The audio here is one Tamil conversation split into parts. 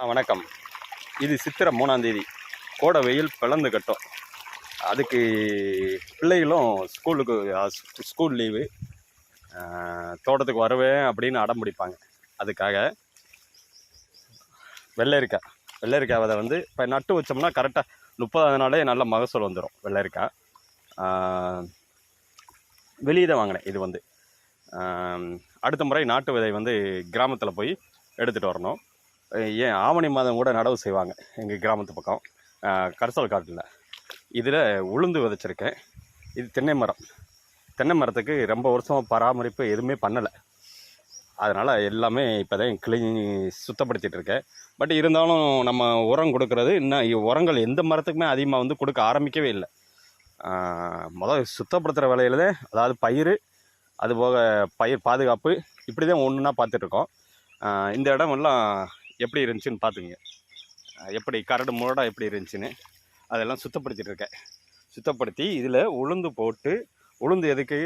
ஆ வணக்கம். இது சித்திரை மூணாந்தேதி கோடை வெயில் பிளந்து கட்டும். அதுக்கு பிள்ளைகளும் ஸ்கூலுக்கு ஸ்கூல் லீவு தோட்டத்துக்கு வருவேன் அப்படின்னு அடம் பிடிப்பாங்க. அதுக்காக வெள்ளரிக்காய் வெள்ளரிக்காய் விதை வந்து இப்போ நட்டு வச்சோம்னா கரெக்டாக முப்பதாவது நாளே நல்ல மகசூல் வந்துடும் வெள்ளரிக்காய் வெளியே தான் வாங்கினேன் இது வந்து. அடுத்த முறை நாட்டு விதை வந்து கிராமத்தில் போய் எடுத்துகிட்டு வரணும். ஏன் ஆவணி மாதம் கூட நடவு செய்வாங்க எங்கள் கிராமத்து பக்கம். ஆஹ் கரிசல் காட்டில். இதில் உளுந்து விதைச்சிருக்கேன். இது தென்னை மரம். தென்னை மரத்துக்கு ரொம்ப வருஷம் பராமரிப்பு எதுவுமே பண்ணலை. அதனால் எல்லாமே இப்போ தான் கிளீன் சுத்தப்படுத்திகிட்டு இருக்கேன். பட் இருந்தாலும் நம்ம உரம் கொடுக்கறது இன்னும் உரங்கள் எந்த மரத்துக்குமே அதிகமாக வந்து கொடுக்க ஆரம்பிக்கவே இல்லை. முதல் சுத்தப்படுத்துகிற வேலையில் தான் அதாவது பயிர் அதுபோக பயிர் பாதுகாப்பு இப்படி தான் ஒன்றுனா பார்த்துட்ருக்கோம் இந்த இடம் எல்லாம் எப்படி இருந்துச்சுன்னு பார்த்துங்க எப்படி கரடு முரடாக எப்படி இருந்துச்சுன்னு அதெல்லாம் சுத்தப்படுத்திட்டு இருக்கேன். சுத்தப்படுத்தி இதில் உளுந்து போட்டு உளுந்து எதுக்கு?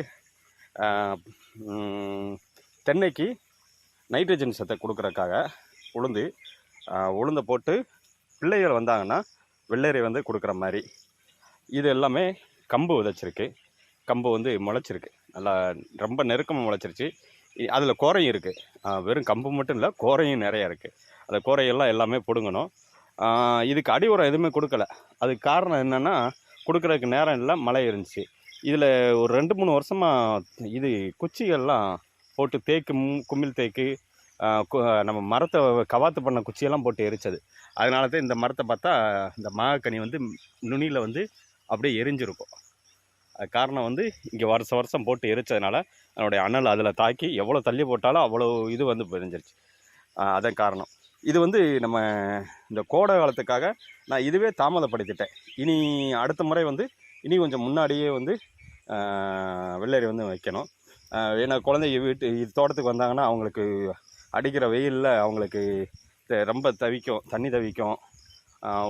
தென்னைக்கு நைட்ரஜன் சத்தை கொடுக்குறக்காக உளுந்து உளுந்தை போட்டு பிள்ளைகள் வந்தாங்கன்னா வெள்ளரி வந்து கொடுக்குற மாதிரி. இது எல்லாமே கம்பு விதைச்சிருக்கு. கம்பு வந்து முளைச்சிருக்கு. நல்லா ரொம்ப நெருக்கமாக முளைச்சிருச்சு. அதில் கோரையும் இருக்குது வெறும் கம்பு மட்டும் இல்லை கோரையும் நிறையா இருக்குது அந்த கோரையெல்லாம் எல்லாமே பிடுங்கணும். இதுக்கு அடி உரம் எதுவுமே கொடுக்கல. அதுக்கு காரணம் என்னென்னா கொடுக்குறதுக்கு நேரம் இல்லை மழை இருந்துச்சு. இதில் ஒரு ரெண்டு மூணு வருஷமாக இது குச்சிகள்லாம் போட்டு தேக்கு ம், குமிழ் தேக்கு நம்ம மரத்தை கவாத்து பண்ண குச்சியெல்லாம் போட்டு எரிச்சது. அதனால தான் இந்த மரத்தை பார்த்தா இந்த மாகக்கனி வந்து நுனியில் வந்து அப்படியே எரிஞ்சிருக்கும். காரணம் வந்து இங்கே வருஷம் வருஷம் போட்டு எரிச்சதுனால அதனுடைய அனல் அதில் தாக்கி எவ்வளோ தள்ளி போட்டாலும் அவ்வளோ இது வந்து பிரிஞ்சிருச்சு. அதன் அதான் காரணம். இது வந்து நம்ம இந்த கோடை காலத்துக்காக நான் இதுவே தாமதப்படுத்திட்டேன். இனி அடுத்த முறை வந்து இனி கொஞ்சம் முன்னாடியே வந்து வெள்ளரி வந்து வைக்கணும். ஏன்னா குழந்தைங்க வீட்டு இது தோட்டத்துக்கு வந்தாங்கன்னா அவங்களுக்கு அடிக்கிற வெயிலில் அவங்களுக்கு ரொம்ப தவிக்கும் தண்ணி தவிக்கும்.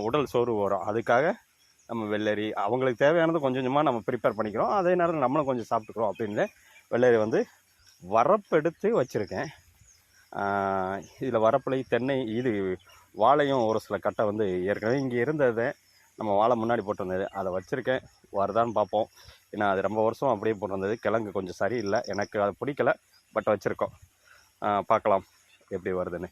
உடல் சோர்வு வரும். அதுக்காக நம்ம வெள்ளரி அவங்களுக்கு தேவையானது கொஞ்சம் கொஞ்சமாக நம்ம ப்ரிப்பேர் பண்ணிக்கிறோம். அதே நேரம் நம்மளும் கொஞ்சம் சாப்பிட்டுக்கிறோம் அப்படின்னு வெள்ளரி வந்து வரப்பெடுத்து வச்சுருக்கேன். இதில் வரப்பிலை தென்னை இது வாழையும் ஒரு சில கட்டை வந்து ஏற்கனவே இங்கே இருந்தது. நம்ம வாழை முன்னாடி போட்டு வந்தது அதை வச்சுருக்கேன். வருதான்னு பார்ப்போம். ஏன்னா அது ரொம்ப வருஷம் அப்படியே போட்டு வந்தது கிழங்கு கொஞ்சம் சரியில்லை. எனக்கு அது பிடிக்கல. பட் வச்சுருக்கோம். பார்க்கலாம் எப்படி வருதுன்னு.